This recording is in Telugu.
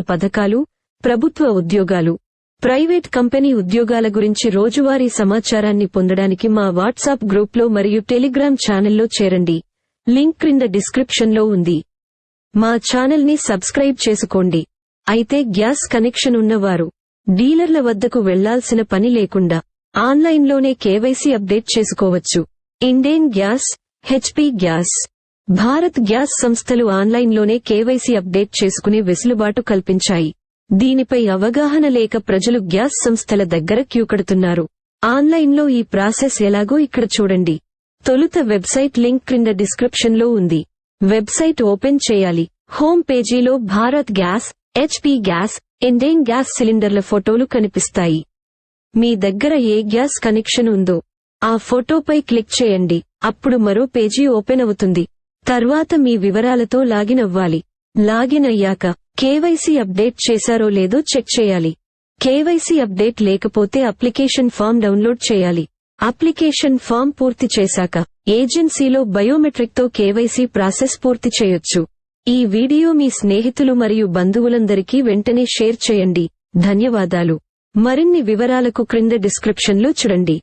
పథకాలు ప్రభుత్వ ఉద్యోగాలు. ప్రైవేట్ కంపెనీ ఉద్యోగాల గురించి రోజువారీ సమాచారాన్ని పొందడానికి మా వాట్సాప్ గ్రూప్లో మరియు టెలిగ్రామ్ ఛానల్లో చేరండి. లింక్ క్రింద డిస్క్రిప్షన్లో ఉంది. మా ఛానల్ని సబ్స్క్రైబ్ చేసుకోండి. అయితే గ్యాస్ కనెక్షన్ ఉన్నవారు డీలర్ల వద్దకు వెళ్ళాల్సిన పని లేకుండా ఆన్లైన్లోనే కేవైసీ అప్డేట్ చేసుకోవచ్చు. Indane gas HP gas. Bharat gas సంస్థలు ఆన్లైన్లోనే కేవైసీ అప్డేట్ చేసుకునే వెసులుబాటు కల్పించాయి. దీనిపై అవగాహన లేక ప్రజలు గ్యాస్ సంస్థల దగ్గర క్యూ కడుతున్నారు. ఆన్లైన్లో ఈ ప్రాసెస్ ఎలాగో ఇక్కడ చూడండి. తొలుత వెబ్సైట్ లింక్ క్రింద డిస్క్రిప్షన్లో ఉంది. వెబ్సైట్ ఓపెన్ చేయాలి. హోమ్ పేజీలో Bharat gas HP gas Indane gas సిలిండర్ల ఫోటోలు కనిపిస్తాయి. మీ దగ్గర ఏ గ్యాస్ కనెక్షన్ ఉందో ఆ ఫోటోపై క్లిక్ చేయండి. అప్పుడు మరో పేజీ ఓపెన్ అవుతుంది. తర్వాత మీ వివరాలతో లాగిన్ అవ్వాలి లాగిన్ అయ్యాక కేవైసీ అప్డేట్ చేశారో లేదో చెక్ చేయాలి. కేవైసీ అప్డేట్ లేకపోతే అప్లికేషన్ ఫామ్ డౌన్లోడ్ చేయాలి. అప్లికేషన్ ఫామ్ పూర్తి చేశాక ఏజెన్సీలో బయోమెట్రిక్తో కేవైసీ ప్రాసెస్ పూర్తి చేయొచ్చు. ఈ వీడియో మీ స్నేహితులు మరియు బంధువులందరికీ వెంటనే షేర్ చేయండి. ధన్యవాదాలు. మరిన్ని వివరాలకు క్రింద డిస్క్రిప్షన్లో చూడండి.